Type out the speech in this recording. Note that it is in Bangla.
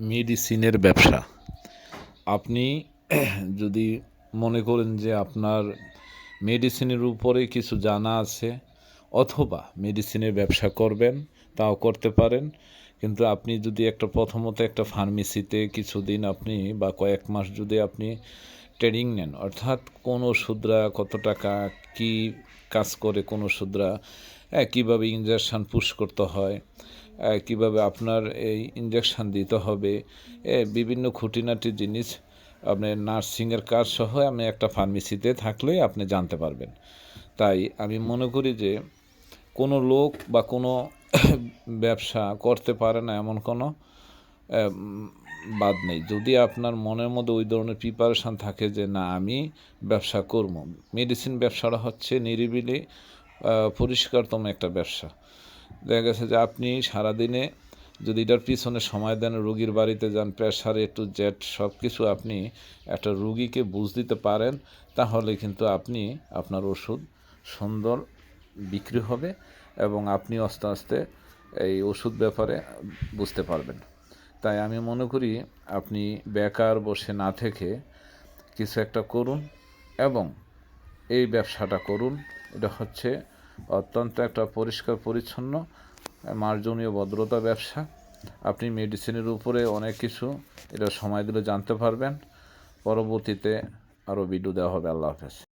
মেডিসিনের ব্যবসা। আপনি যদি মনে করেন যে আপনার মেডিসিনের উপরে কিছু জানা আছে, অথবা মেডিসিনের ব্যবসা করবেন, তাও করতে পারেন। কিন্তু আপনি যদি একটা প্রথমত একটা ফার্মেসিতে কিছুদিন আপনি বা কয়েক মাস যদি আপনি ট্রেনিং নেন, অর্থাৎ কোন ওষুধরা কত টাকা, কি কাজ করে কোন ওষুধরা হ্যাঁ কীভাবে ইঞ্জেকশান পুশ করতে হয় কীভাবে আপনার এই ইঞ্জেকশান দিতে হবে বিভিন্ন খুঁটিনাটি জিনিস আপনার নার্সিংয়ের কাজ সহ আমি একটা ফার্মেসিতে থাকলেই আপনি জানতে পারবেন। তাই আমি মনে করি যে কোনো লোক বা কোনো ব্যবসা করতে পারে না এমন কোনো বাদ নেই। যদি আপনার মনের মধ্যে ওই ধরনের প্রিপারেশান থাকে যে না, আমি ব্যবসা করব। মেডিসিন ব্যবসাটা হচ্ছে নিরিবিলি পরিষ্কারতম একটা ব্যবসা। দেখা গেছে যে আপনি সারাদিনে যদি এটার পিছনে সময় দেন, রুগীর বাড়িতে যান প্রেশার এ টু জেড সব কিছু আপনি একটা রুগীকে বুঝ দিতে পারেন, তাহলে কিন্তু আপনি আপনার ওষুধ সুন্দর বিক্রি হবে এবং আপনি আস্তে আস্তে এই ওষুধ ব্যাপারে বুঝতে পারবেন। তাই আমি মনে করি আপনি বেকার বসে না থেকে কিছু একটা করুন এবং এই ব্যবসাটা করুন। এটা হচ্ছে অত্যন্ত একটা পরিষ্কার, পরিচ্ছন্ন, মার্জনীয় ভদ্রতা ব্যবসা। আপনি মেডিসিনের উপরে অনেক কিছু এটা সময় দিলে জানতে পারবেন। পরবর্তীতে আরও ভিডিও দেওয়া হবে। আল্লাহ হাফেজ।